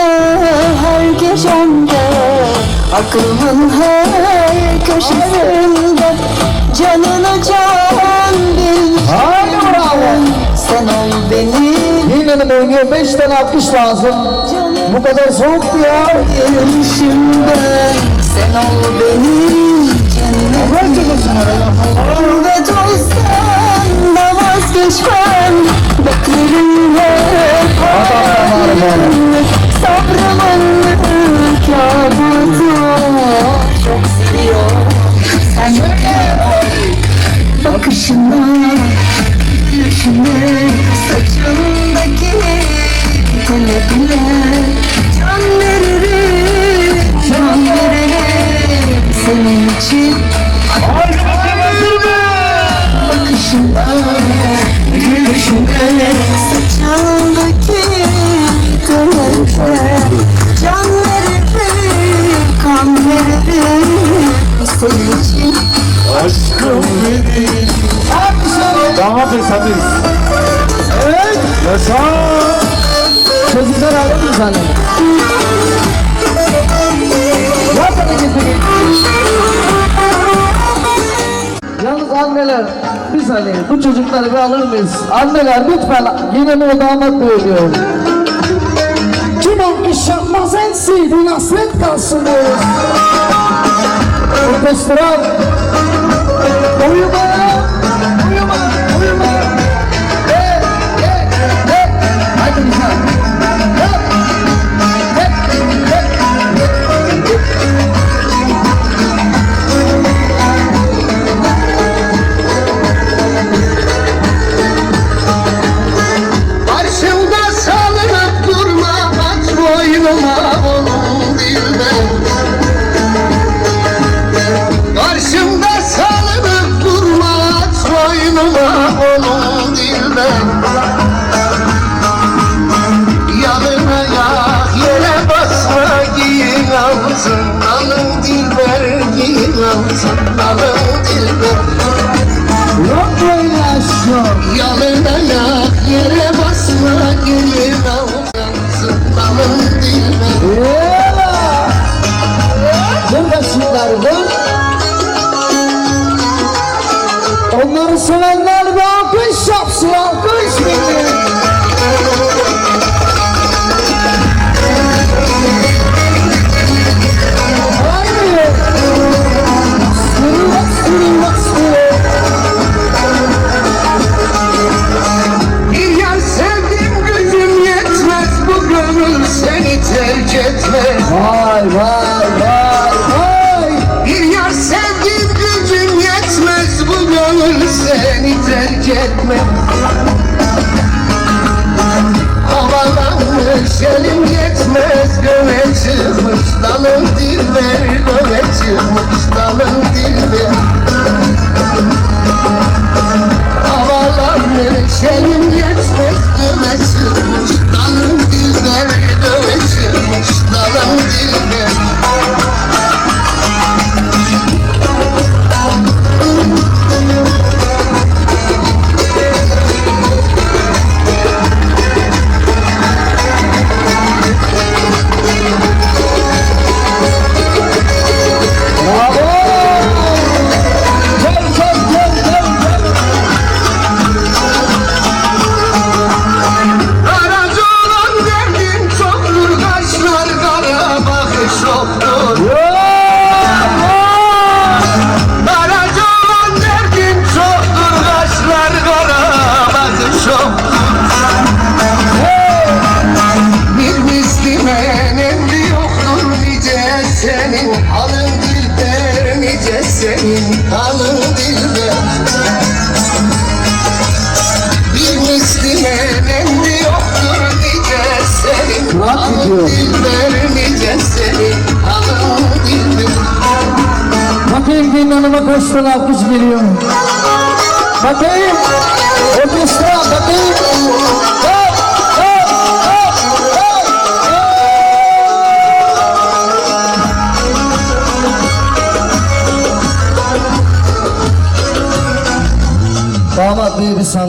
içimde her gecemde Aklımın her köşesinde Canını can bravo. Sen ol benim Yine oynuyor 5 tane atış lazım. Bu kadar soğuk ya? Gelişimde Sen ol benim Bakışını Gülüşünü Saçındaki Telepine Can Esamiz Evet. Yaşa Çocuklar alır mı sana? Yap hadi getirin. Yalnız anneler bir saniye bu çocukları bir alır mıyız? Anneler lütfen yine mi o damat söylüyor? Kim alkış yapmaz en sevdiğin hasret kalsın diyoruz. Orkestral. Boynuma onun dilden Yalın ayak yere basma Giyin alın dilber Giyin dilber. Yok böyle aşkım. Yalın ayak yere Onları sevenler bir alkış yapsın alkış millet. Haydi. Sürü etmez Havalanmış elim yetmez göğe çıkmış dalın dilber göğe çıkmış dalın dilber senin alın dilber Nice senin alın dilber bir mislimen emri yoktur nice senin Rahat Alın gidiyor. dilber nice senin Alın dilber Bakayım gelin hanıma kaç tane alkış geliyor. Bakayım. Orkestra bakayım. Hey. Damat bey bir sandalye.